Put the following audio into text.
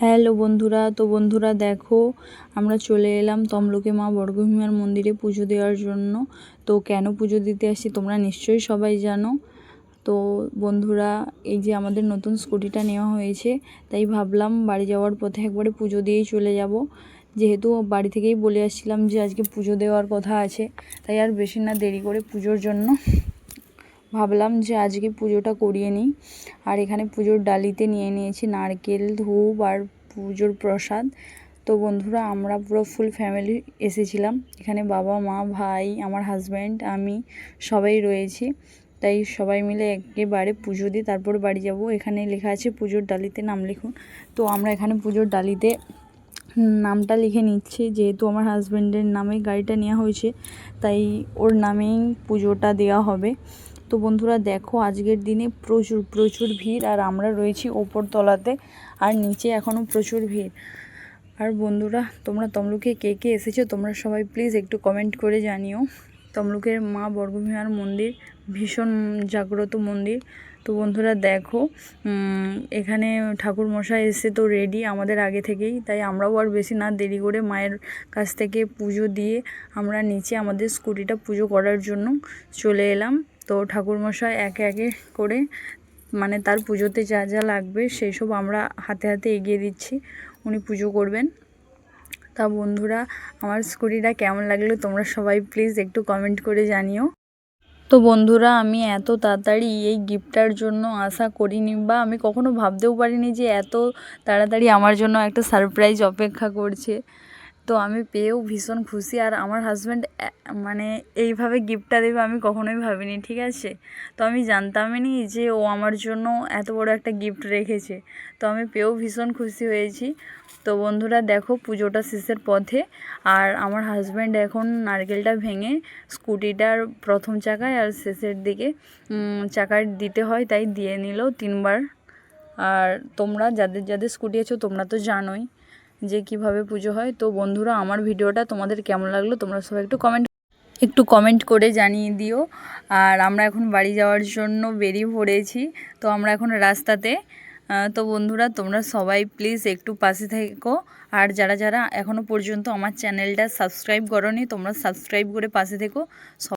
Hello বন্ধুরা, তো বন্ধুরা দেখো, আমরা চলে এলাম তমলুকে মা বর্গভীমার মন্দিরে পুজো দেওয়ার জন্য। তো কেন পুজো দিতে আসছি তোমরা নিশ্চয়ই সবাই জানো। তো বন্ধুরা, এই যে আমাদের নতুন স্কুটিটা নেওয়া হয়েছে, তাই ভাবলাম বাড়ি যাওয়ার পথে একবারে পুজো দিয়েই চলে যাব। যেহেতু বাড়ি থেকেই বলে আসছিলাম যে আজকে পুজো দেওয়ার কথা আছে, তাই আর বেশি না দেরি করে পুজোর জন্য। ভাবলাম যে আজকে পুজোটা করিয়ে নিই। আর এখানে পুজোর ডালিতে নিয়ে নিয়েছি নারকেল, ধূপ আর পুজোর প্রসাদ। তো বন্ধুরা, আমরা পুরো ফুল ফ্যামিলি এসেছিলাম। এখানে বাবা, মা, ভাই, আমার হাজব্যান্ড আমি সবাই রয়েছি। তাই সবাই মিলে একেবারে পুজো দিই তারপর বাড়ি যাব। এখানে লেখা আছে পুজোর ডালিতে নাম লিখুন। তো আমরা এখানে পুজোর ডালিতে নামটা লিখে নিচ্ছি। যেহেতু আমার হাজব্যান্ডের নামে গাড়িটা নেওয়া হয়েছে, তাই ওর নামেই পুজোটা দেওয়া হবে। তো বন্ধুরা দেখো, আজকের দিনে প্রচুর প্রচুর ভিড় আর আমরা রয়েছি ওপর তলাতে আর নিচে এখনও প্রচুর ভিড়। আর বন্ধুরা, তোমরা তমলুকে কে কে এসেছ তোমরা সবাই প্লিজ একটু কমেন্ট করে জানিও। তমলুকের মা বর্গভীমার মন্দির, ভীষণ জাগ্রত মন্দির। তো বন্ধুরা দেখো এখানে ঠাকুর মশাই এসে তো রেডি আমাদের আগে থেকেই, তাই আমরাও আর বেশি না দেরি করে মায়ের কাছ থেকে পুজো দিয়ে আমরা নিচে আমাদের স্কুটিটা পুজো করার জন্য চলে এলাম। তো ঠাকুরমশাই একে একে করে মানে তার পুজোতে যা যা লাগবে সেই সব আমরা হাতে হাতে এগিয়ে দিচ্ছি। উনি পুজো করবেন। তা বন্ধুরা, আমার স্কুটিটা কেমন লাগল তোমরা সবাই প্লিজ একটু কমেন্ট করে জানিও। তো বন্ধুরা, আমি এত তাড়াতাড়ি এই গিফটটার জন্য আশা করিনি বা আমি কখনো ভাবতেও পারিনি যে এত তাড়াতাড়ি আমার জন্য একটা সারপ্রাইজ অপেক্ষা করছে। তো আমি পেয়েও ভীষণ খুশি। আর আমার হাজব্যান্ড মানে এইভাবে গিফটটা দেবে আমি কখনোই ভাবিনি, ঠিক আছে? তো আমি জানতামই নি যে ও আমার জন্য এত বড় একটা গিফট রেখেছে। তো আমি পেয়েও ভীষণ খুশি হয়েছি। তো বন্ধুরা, দেখো পুজোটা শেষের পথে। আর আমার হাজব্যান্ড এখন নারকেলটা ভেঙে স্কুটিটার প্রথম চাকায় আর শেষের দিকে চাকার দিতে হয়, তাই দিয়ে নিল তিনবার। আর তোমরা, যাদের যাদের স্কুটি আছো তোমরা তো জানোই। যে কীভাবে পুজো হয়। তো বন্ধুরা, আমার ভিডিওটা তোমাদের কেমন লাগল তোমরা সবাই একটু কমেন্ট একটু কমেন্ট করে জানিয়ে দিও। আর আমরা এখন বাড়ি যাওয়ার জন্য বেরিয়ে পড়েছি। তো আমরা এখন রাস্তাতে। তো বন্ধুরা, তোমরা সবাই প্লিজ একটু পাশে থেকো। আর যারা যারা এখনও পর্যন্ত আমার চ্যানেলটা সাবস্ক্রাইব করনি, তোমরা সাবস্ক্রাইব করে পাশে থেকো।